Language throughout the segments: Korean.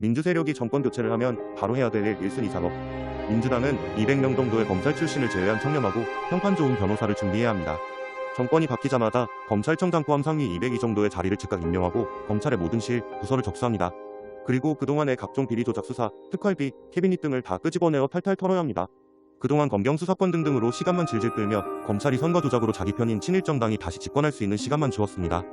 민주 세력이 정권 교체를 하면 바로 해야 될 일 1순위 작업. 민주당은 200명 정도의 검찰 출신을 제외한 청렴하고 평판 좋은 변호사를 준비해야 합니다. 정권이 바뀌자마자 검찰청장 포함 상위 202 정도의 자리를 즉각 임명하고 검찰의 모든 실, 부서를 접수합니다. 그리고 그동안의 각종 비리 조작 수사, 특활비, 캐비닛 등을 다 끄집어내어 탈탈 털어야 합니다. 그동안 검경 수사권 등등으로 시간만 질질 끌며 검찰이 선거 조작으로 자기 편인 친일정당이 다시 집권할 수 있는 시간만 주었습니다.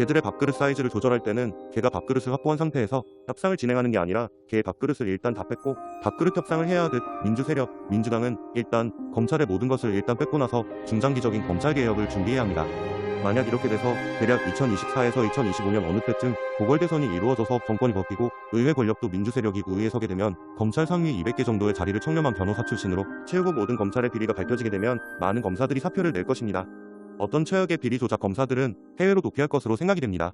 개들의 밥그릇 사이즈를 조절할 때는 개가 밥그릇을 확보한 상태에서 협상을 진행하는 게 아니라 개의 밥그릇을 일단 다 뺏고 밥그릇 협상을 해야 하듯 민주 세력, 민주당은 일단 검찰의 모든 것을 일단 뺏고 나서 중장기적인 검찰 개혁을 준비해야 합니다. 만약 이렇게 돼서 대략 2024에서 2025년 어느 때쯤 보궐대선이 이루어져서 정권이 바뀌고 의회 권력도 민주 세력이 의회에 서게 되면 검찰 상위 200개 정도의 자리를 청렴한 변호사 출신으로 채우고 모든 검찰의 비리가 밝혀지게 되면 많은 검사들이 사표를 낼 것입니다. 어떤 최악의 비리 조작 검사들은 해외로 도피할 것으로 생각이 됩니다.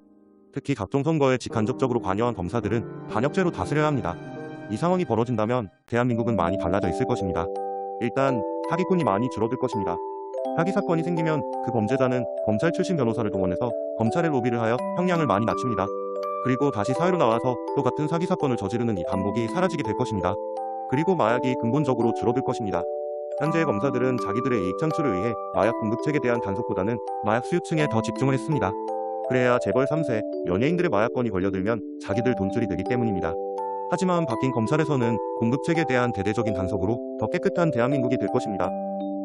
특히 각종 선거에 직간접적으로 관여한 검사들은 반역죄로 다스려야 합니다. 이 상황이 벌어진다면 대한민국은 많이 달라져 있을 것입니다. 일단 사기꾼이 많이 줄어들 것입니다. 사기 사건이 생기면 그 범죄자는 검찰 출신 변호사를 동원해서 검찰의 로비를 하여 형량을 많이 낮춥니다. 그리고 다시 사회로 나와서 또 같은 사기 사건을 저지르는 이 반복이 사라지게 될 것입니다. 그리고 마약이 근본적으로 줄어들 것입니다. 현재의 검사들은 자기들의 이익 창출을 위해 마약 공급책에 대한 단속보다는 마약 수요층에 더 집중을 했습니다. 그래야 재벌 3세, 연예인들의 마약건이 걸려들면 자기들 돈줄이 되기 때문입니다. 하지만 바뀐 검찰에서는 공급책에 대한 대대적인 단속으로 더 깨끗한 대한민국이 될 것입니다.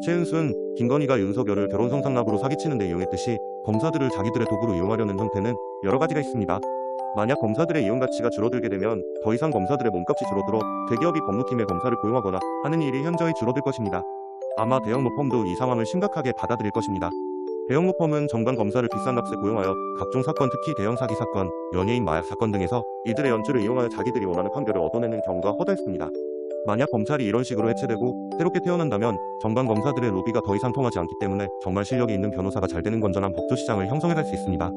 최은순, 김건희가 윤석열을 결혼 성상납으로 사기치는 데 이용했듯이 검사들을 자기들의 도구로 이용하려는 형태는 여러 가지가 있습니다. 만약 검사들의 이용 가치가 줄어들게 되면 더 이상 검사들의 몸값이 줄어들어 대기업이 법무팀의 검사를 고용하거나 하는 일이 현저히 줄어들 것입니다. 아마 대형 로펌도 이 상황을 심각하게 받아들일 것입니다. 대형 로펌은 정관 검사를 비싼 값에 고용하여 각종 사건 특히 대형 사기 사건, 연예인 마약 사건 등에서 이들의 연주를 이용하여 자기들이 원하는 판결을 얻어내는 경우가 허다했습니다. 만약 검찰이 이런 식으로 해체되고 새롭게 태어난다면 정관 검사들의 로비가 더 이상 통하지 않기 때문에 정말 실력이 있는 변호사가 잘 되는 건전한 법조 시장을 형성해갈 수 있습니다.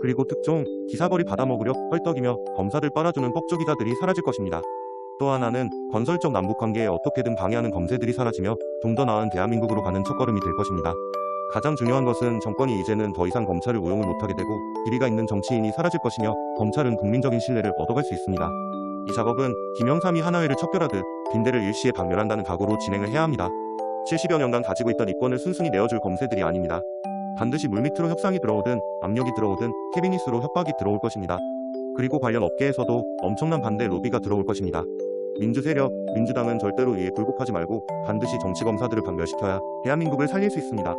그리고 특종, 기사벌이 받아먹으려 헐떡이며 검사들 빨아주는 법조 기자들이 사라질 것입니다. 또 하나는 건설적 남북 관계에 어떻게든 방해하는 검세들이 사라지며 좀 더 나은 대한민국으로 가는 첫걸음이 될 것입니다. 가장 중요한 것은 정권이 이제는 더 이상 검찰을 우용을 못하게 되고 비리가 있는 정치인이 사라질 것이며 검찰은 국민적인 신뢰를 얻어갈 수 있습니다. 이 작업은 김영삼이 하나회를 척결하듯 빈대를 일시에 박멸한다는 각오로 진행을 해야 합니다. 70여 년간 가지고 있던 이권을 순순히 내어줄 검세들이 아닙니다. 반드시 물밑으로 협상이 들어오든 압력이 들어오든 캐비닛으로 협박이 들어올 것입니다. 그리고 관련 업계에서도 엄청난 반대 로비가 들어올 것입니다. 민주 세력, 민주당은 절대로 이에 굴복하지 말고 반드시 정치 검사들을 박멸시켜야 대한민국을 살릴 수 있습니다.